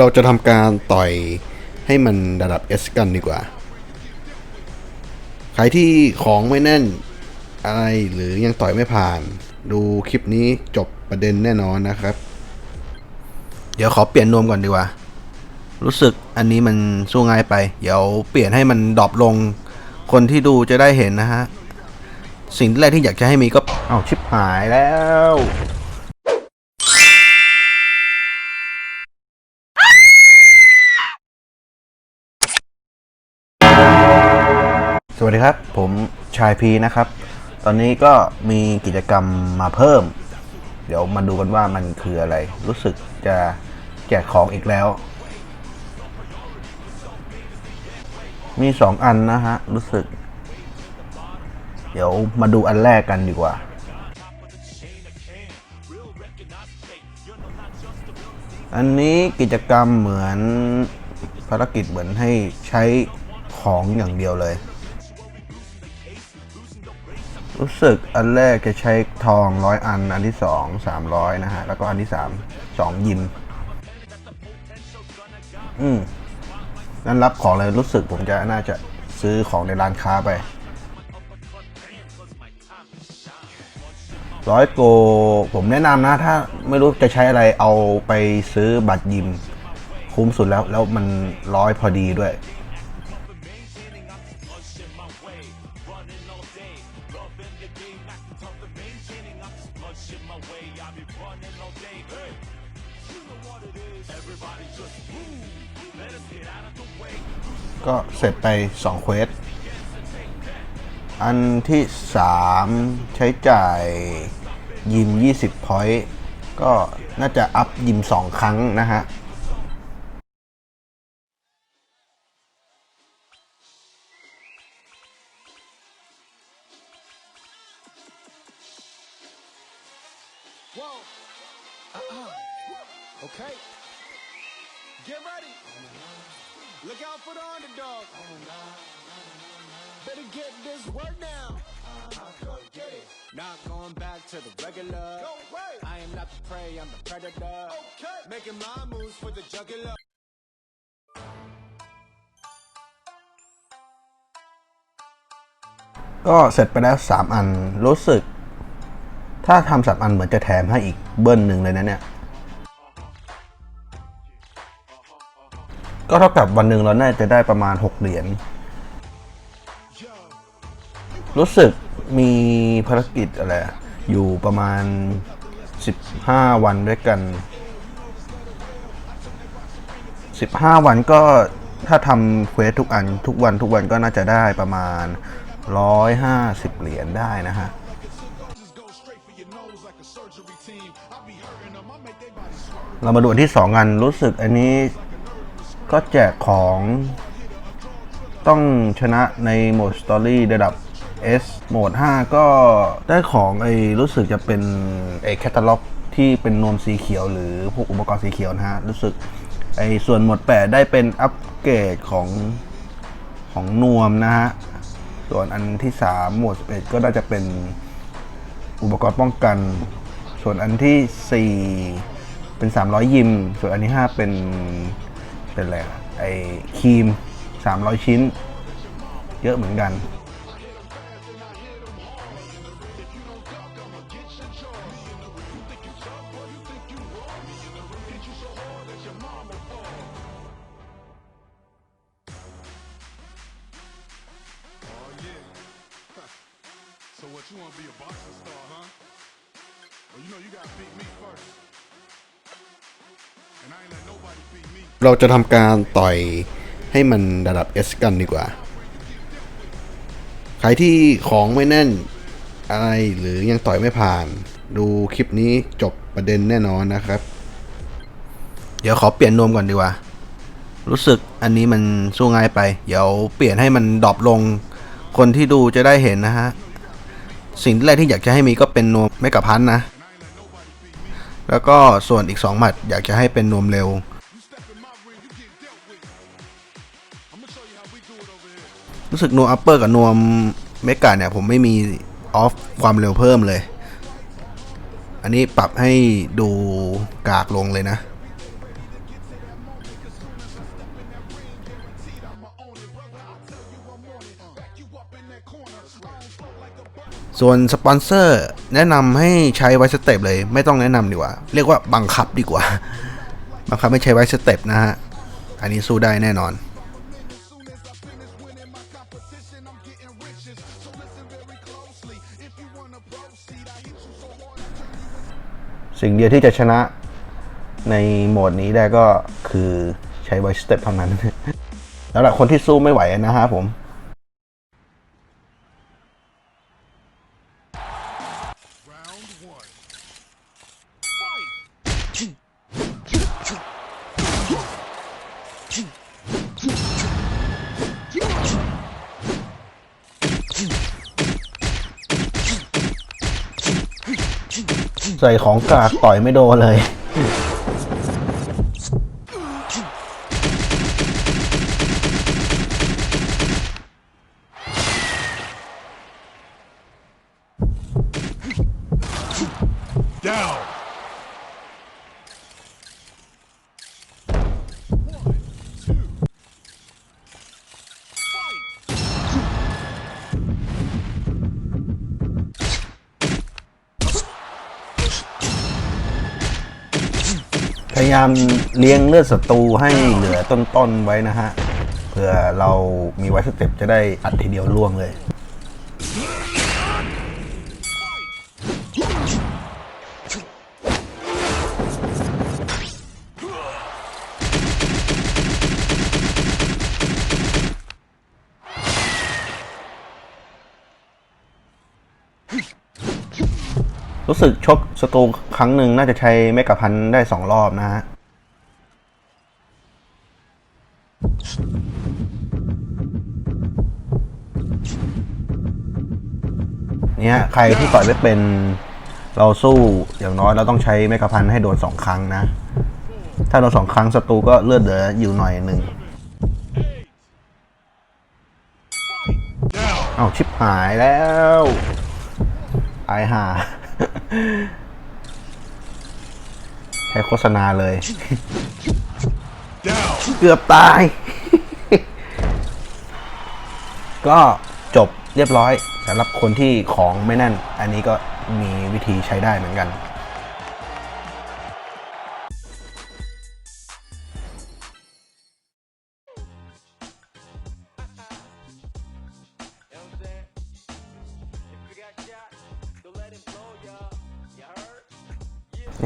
เราจะทำการต่อยให้มันระดับ S กันดีกว่า ใครที่ของไม่แน่นอะไรหรือยังต่อยไม่ผ่าน ดูคลิปนี้จบประเด็นแน่นอนนะครับ เดี๋ยวขอเปลี่ยนนวมก่อนดีกว่า รู้สึกอันนี้มันสู้ง่ายไป เดี๋ยวเปลี่ยนให้มันดรอปลง คนที่ดูจะได้เห็นนะฮะ สิ่งแรกที่อยากจะให้มีก็เอาชิปหายแล้ว วัสดีครับ ผมชายพีนะครับ ตอนนี้ก็มีกิจกรรมมาเพิ่ม เดี๋ยวมาดูกันว่ามันคืออะไร รู้สึกจะแจกของอีกแล้ว มีสองอันนะฮะ รู้สึก เดี๋ยวมาดูอันแรกกันดีกว่าอันนี้กิจกรรมเหมือนภารกิจเหมือนให้ใช้ของอย่างเดียวเลย รู้สึกอันแรกจะใช้ทองร้อยอัน อันที่สองสามร้อยนะฮะ แล้วก็อันที่สามสองยิม อืมนั้นรับของเลยรู้สึกผมจะน่าจะซื้อของในร้านค้าไปร้อยโก ผมแนะนำนะ ถ้าไม่รู้จะใช้อะไรเอาไปซื้อบัตรยิม คุ้มสุดแล้ว แล้วมันร้อยพอดีด้วย ก็เสร็จไป2เควส อันที่ 3 ใช้จ่ายยิม 20 พอยต์ ก็น่าจะอัพยิม 2 ครั้งนะฮะ Get ready. Look out for the underdog. Better get this work now. Go get it. Not going back to the regular. Go away. I am not the prey, I'm the predator. Okay. Making my moves for the jugular. ก็เสร็จไปแล้ว 3 อันรู้สึก ถ้าทำสามอันเหมือนจะแถมให้อีกเบิ้ลหนึ่งเลยนะเนี่ย ก็เท่ากับวันหนึ่งเราน่าจะได้ประมาณ 6 เหรียญ รู้สึกมีภารกิจอะไร อยู่ประมาณ 15 วันด้วยกัน 15 วันก็ถ้าทำเควสทุกอันทุกวันทุกวันก็น่าจะได้ประมาณ 150 เหรียญได้นะฮะเรามาดูอันที่ 2 กัน รู้สึกอันนี้ ก็แจกของต้องชนะในโหมดสตอรี่ระดับ S โหมด 5 ก็ได้ของไอ้รู้สึกจะเป็นไอ้แคตตาล็อกที่เป็นนวมสีเขียวหรือพวกอุปกรณ์สีเขียวนะฮะ รู้สึกไอ้ส่วนโหมด8 ได้เป็นอัปเกรดของของนวมนะฮะ ส่วนอันที่3โหมด11 ก็น่าจะเป็นอุปกรณ์ป้องกัน ส่วนอันที่ 4 เป็น 300 ยิม ส่วนอันที่ 5 เป็น เป็นอะไรอะไอครีม 300 ชิ้น เยอะเหมือนกัน เราจะทำการต่อยให้มันระดับ S กันดีกว่า ใครที่ของไม่แน่นอะไรหรือยังต่อยไม่ผ่าน ดูคลิปนี้จบประเด็นแน่นอนนะครับ เดี๋ยวขอเปลี่ยนนวมก่อนดีกว่า รู้สึกอันนี้มันสู้ง่ายไป เดี๋ยวเปลี่ยนให้มันดรอปลง คนที่ดูจะได้เห็นนะฮะ สิ่งแรกที่อยากจะให้มีก็เป็นนวมไม่กับพันนะ แล้วก็ส่วนอีก 2 หมัดอยากจะให้เป็นนวมเร็ว รู้สึกนัวอัปเปอร์กับนัวเมกาเนี่ย ผมไม่มีออฟความเร็วเพิ่มเลย อันนี้ปรับให้ดูกากลงเลยนะ ส่วนสปอนเซอร์แนะนำให้ใช้ไวสเต็ปเลย ไม่ต้องแนะนำดีกว่า เรียกว่าบังคับดีกว่า บังคับไม่ใช้ไวสเต็ปนะฮะ อันนี้สู้ได้แน่นอน สิ่งเดียวที่จะชนะในโหมดนี้ได้ก็คือใช้ไวสเต็ปเท่านั้น แล้วแหละคนที่สู้ไม่ไหวนะฮะผม ใส่ของกากต่อยไม่โดนเลย Down. ยายามเลี้ยงเลือดศัตรูให้เหลือต้นๆไว้นะฮะเพื่อเรามีไว้สเต็ปจะได้อัดทีเดียวล่วงเลย รู้สึกชกสตูครั้งหนึ่งน่าจะใช้เมกะพันได้สองรอบนะฮะเนี่ยใครที่ต่อยไม่เป็นเราสู้อย่างน้อยเราต้องใช้เมกะพันให้โดนสองครั้งนะ ถ้าโดนสองครั้งศัตรูก็เลือดเหลืออยู่หน่อยหนึ่งเอาชิปหายแล้ว ตายห่า แค่โฆษณาเลย Down. เกือบตาย ก็จบเรียบร้อยสำหรับคนที่ของไม่แน่น อันนี้ก็มีวิธีใช้ได้เหมือนกัน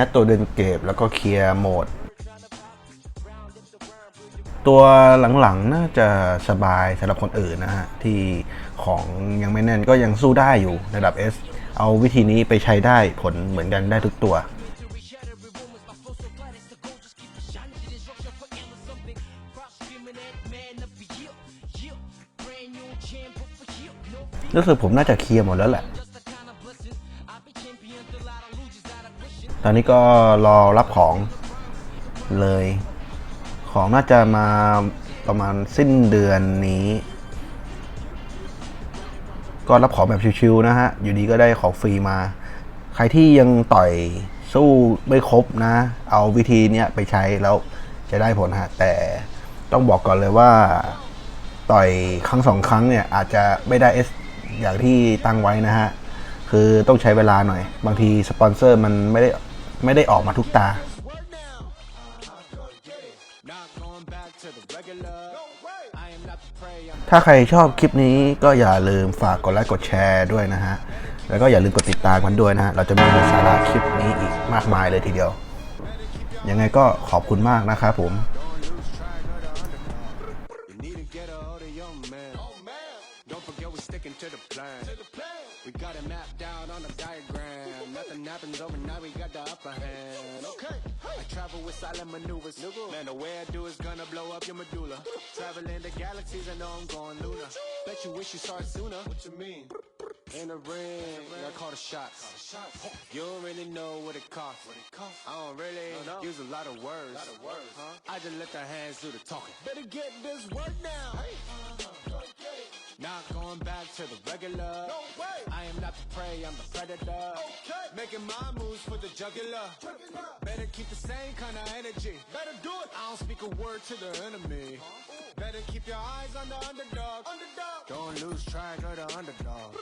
เนี่ยตัวเดินเก็บแล้วก็เคลียร์โหมด ตัวหลังๆน่าจะสบายสำหรับคนอื่นนะฮะ ที่ของยังไม่แน่นก็ยังสู้ได้อยู่ระดับ S เอาวิธีนี้ไปใช้ได้ผลเหมือนกันได้ทุกตัวรู้สึกผมน่าจะเคลียร์หมดแล้วแหละ ตอนนี้ก็รอรับของเลย ของน่าจะมาประมาณสิ้นเดือนนี้ ก็รับของแบบชิวๆนะฮะ อยู่ดีก็ได้ของฟรีมา ใครที่ยังต่อยสู้ไม่ครบนะ เอาวิธีเนี้ยไปใช้แล้วจะได้ผลฮะ แต่ต้องบอกก่อนเลยว่า ต่อยครั้งสองครั้งเนี่ย อาจจะไม่ได้เอสอย่างที่ตั้งไว้นะฮะ คือต้องใช้เวลาหน่อย บางทีสปอนเซอร์มันไม่ได้ ไม่ได้ออกมาทุกตา ถ้าใครชอบคลิปนี้ก็อย่าลืมฝากกดไลค์กดแชร์ด้วยนะฮะ แล้วก็อย่าลืมกดติดตามกันด้วยนะฮะ เราจะมีสาระคลิปนี้อีกมากมายเลยทีเดียว ยังไงก็ขอบคุณมากนะครับผม We're sticking to the plan. To the plan. We got it mapped out on the diagram. Nothing happens overnight, we got the upper hand. Okay. I travel with silent maneuvers. Man, the way I do is gonna blow up your medulla. Traveling the galaxies, I know I'm going lunar. Bet you wish you saw it sooner. What you mean? In the ring, I call the shots. You don't really know what it costs. I don't really use a lot of words. Huh? I just let the hands do the talking. Better get this work now. Uh-huh. Not going back to the regular. No way. I am not the prey, I'm the predator. Okay. Making my moves for the jugular. Better keep the same kind of energy. Better do it. I don't speak a word to the enemy. Uh-huh. Better keep your eyes on the underdog. Underdog. Don't lose track of the underdog.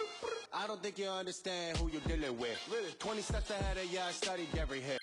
I don't think you understand who you're dealing with. Really? 20 steps ahead of you, I studied every hit.